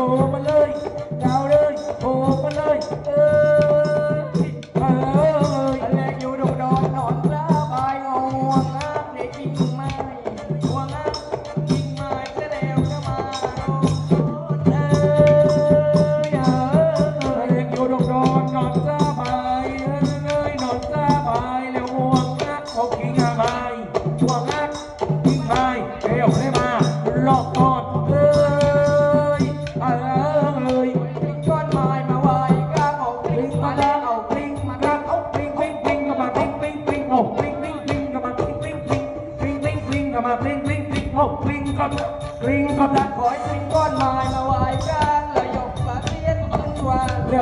เลยโทรมาเลยดาวเลยโทรมาเลยเอ่ยเอ่ยแหลอยู่ตรงนอนนอนสบายงวงน้ำในกิ่งไม้งวงน้ำกิ่งไม้จะแล้วจะมาโดนเอ่ยเอ่ยแหลอยู่ตรงนอนนอนสบายเออเอ้ยนอนสบายแล้วงวงน้ำเอากิ่งไม้งวงน้ำกิ่งไม้เร็วให้ม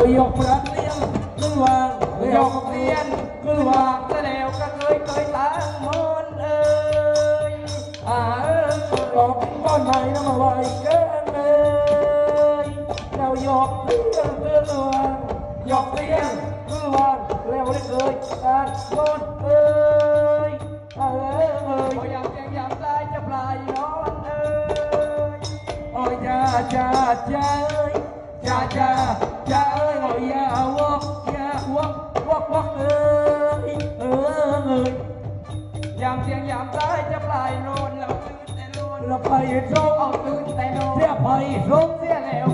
วางแล้วยกประเทียนขึ้นวางแล้วยกประเทียนขึ้นวางแล้วก็เคยเคยตั้งมนเอ้ยอ่าเอ้ยยกก้อนไม้มาไว้กันเอ้ยแล้วยกเทียนขึ้นวางยกเทียนขึ้นวางแล้วได้เคยตั้งมนเอ้ยเอ้ยเอ้ยพยายามยังยามได้จะปลายนอนเอ้ยโอ้ยจ้าจ้าจ้าเอ้ยจ้าจ้า จ้าเอ้ยโอ้ยอย่าวอกอย่าวอกวอกวอกเอ้ยเอ้ยเอ้ยยามเสียงยามตายจะปลายโนนแล้วตื่นแต่โนนแล้วไปร้องเอาตื่นแต่โนนเสียไปร้องเสียแล้ว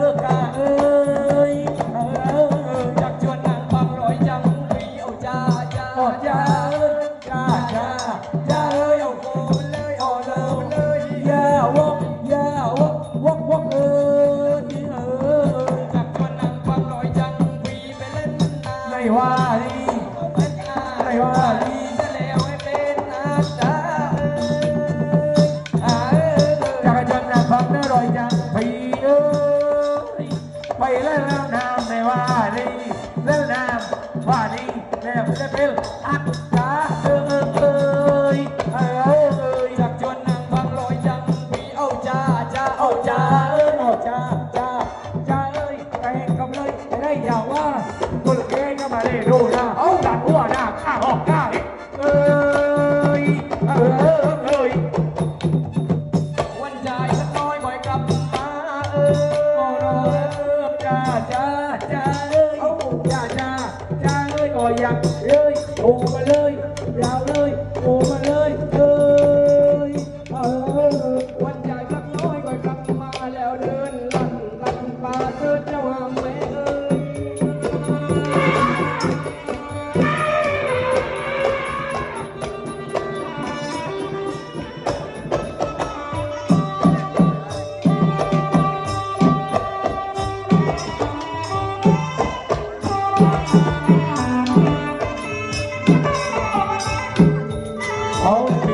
รียบร้ ไปเล่นแล้วน้ำในว่าดีเล่นน้ำว่าดีแล้วจะเป็นอาจาเออเอ้ยเอ้ยจากชวนนางฟังลอยจังวีเอาจ้าจ้าเอาจ้าเออเอาจ้าจ้าจ้าเอ้ยแตงกำเลยจะได้อย่างว่าตุลเกก็มาได้ดูนะเอา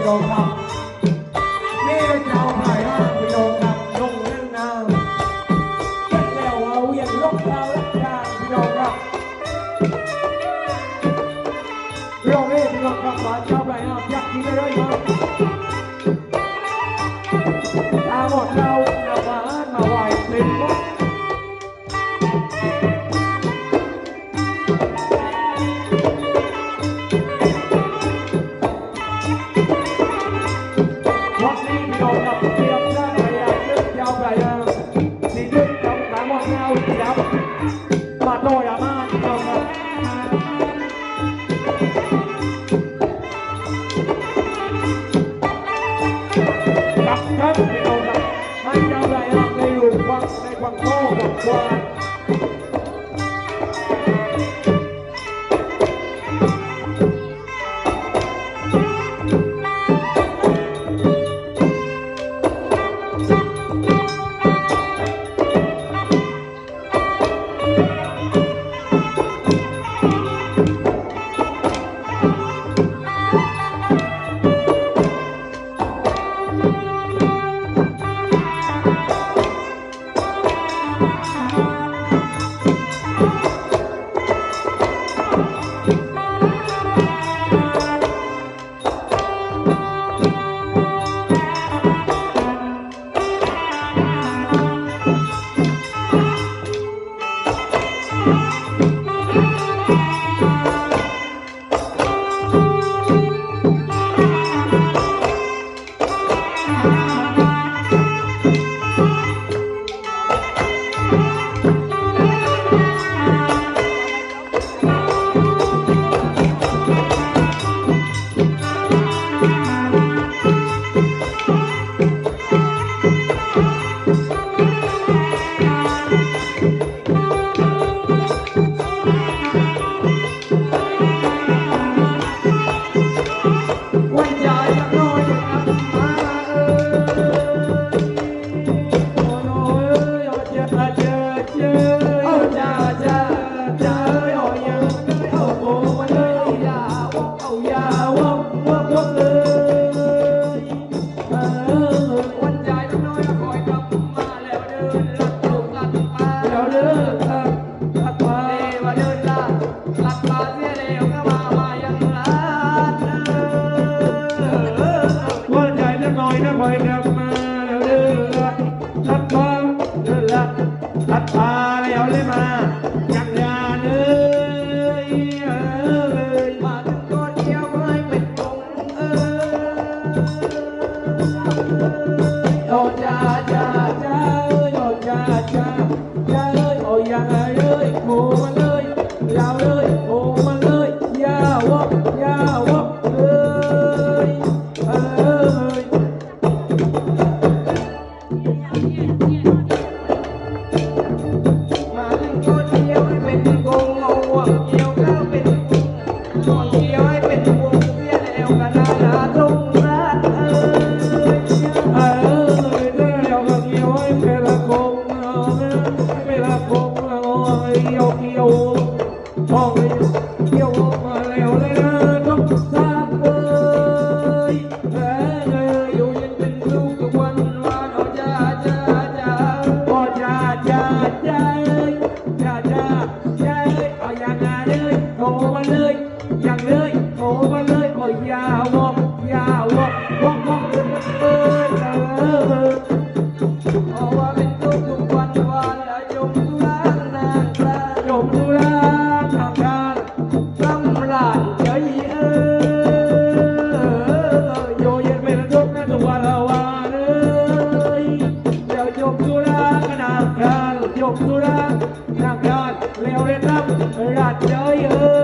啊 ต้ อยนะ ร็